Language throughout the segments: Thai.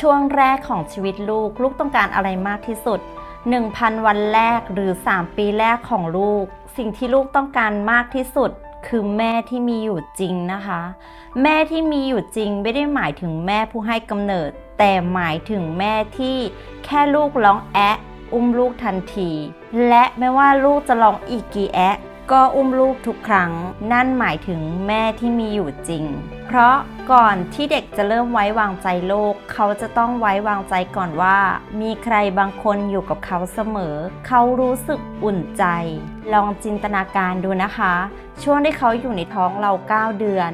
ช่วงแรกของชีวิตลูก ลูกต้องการอะไรมากที่สุด 1,000 วันแรกหรือ 3 ปีแรกของลูก สิ่งที่ลูกต้องการมากที่สุด คือแม่ที่มีอยู่จริงนะคะ แม่ที่มีอยู่จริงไม่ได้หมายถึงแม่ผู้ให้กำเนิด แต่หมายถึงแม่ที่แค่ลูกร้องแอะ อุ้มลูกทันที และไม่ว่าลูกจะร้องอีกกี่แอะ ก็อุ้มลูกทุกครั้ง นั่นหมายถึงแม่ที่มีอยู่จริง เพราะก่อนที่เด็กจะเริ่มไว้วางใจโลก เขาจะต้องไว้วางใจก่อนว่า มีใครบางคนอยู่กับเขาเสมอ เขารู้สึกอุ่นใจ ลองจินตนาการดูนะคะ ช่วงที่เขาอยู่ในท้องเรา 9 เดือน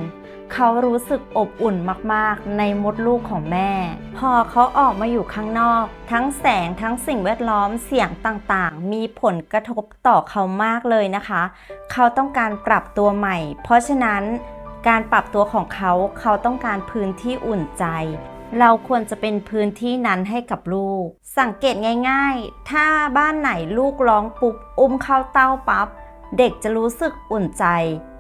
เขารู้สึกอบอุ่นมากๆ ในมดลูกของแม่ พอเขาออกมาอยู่ข้างนอก ทั้งแสงทั้งสิ่งแวดล้อมเสียงต่างๆ มีผลกระทบต่อเขามากเลยนะคะ เขาต้องการปรับตัวใหม่ เพราะฉะนั้นการปรับตัวของเขาเขาต้องการพื้นที่อุ่นใจ เราควรจะเป็นพื้นที่นั้นให้กับลูก สังเกตง่าย ๆ ถ้าบ้านไหนลูกร้องปุ๊บอุ้มเข้าเต้าปั๊บ เด็กจะรู้สึกอุ่นใจ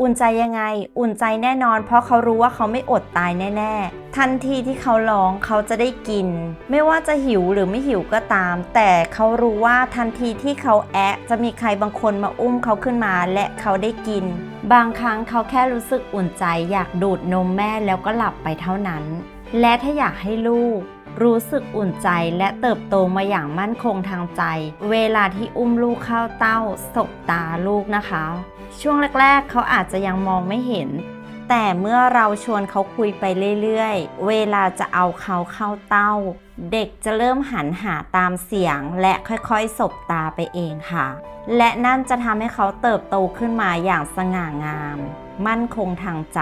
อุ่นใจยังไง อุ่นใจแน่นอน เพราะเขารู้ว่าเขาไม่อดตายแน่ ๆ ทันทีที่เขาร้องเขาจะได้กิน ไม่ว่าจะหิวหรือไม่หิวก็ตาม แต่เขารู้ว่าทันทีที่เขาแอะจะมีใครบางคนมาอุ้มเขาขึ้นมาและเขาได้กิน บางครั้งเขาแค่รู้สึกอุ่นใจ อยากดูดนมแม่แล้วก็หลับไปเท่านั้น และถ้าอยากให้ลูก รู้สึกอุ่นใจและเติบโตมาอย่างมั่นคงทางใจ เวลาที่อุ้มลูกเข้าเต้าสบตาลูกนะคะ ช่วงแรก ๆ เขาอาจจะยังมองไม่เห็น แต่เมื่อเราชวนเขาคุยไปเรื่อยๆ เวลาจะเอาเขาเข้าเต้า เด็กจะเริ่มหันหาตามเสียง และค่อยๆสบตาไปเองค่ะ และนั่นจะทำให้เขาเติบโตขึ้นมาอย่างสง่างาม มั่นคงทางใจ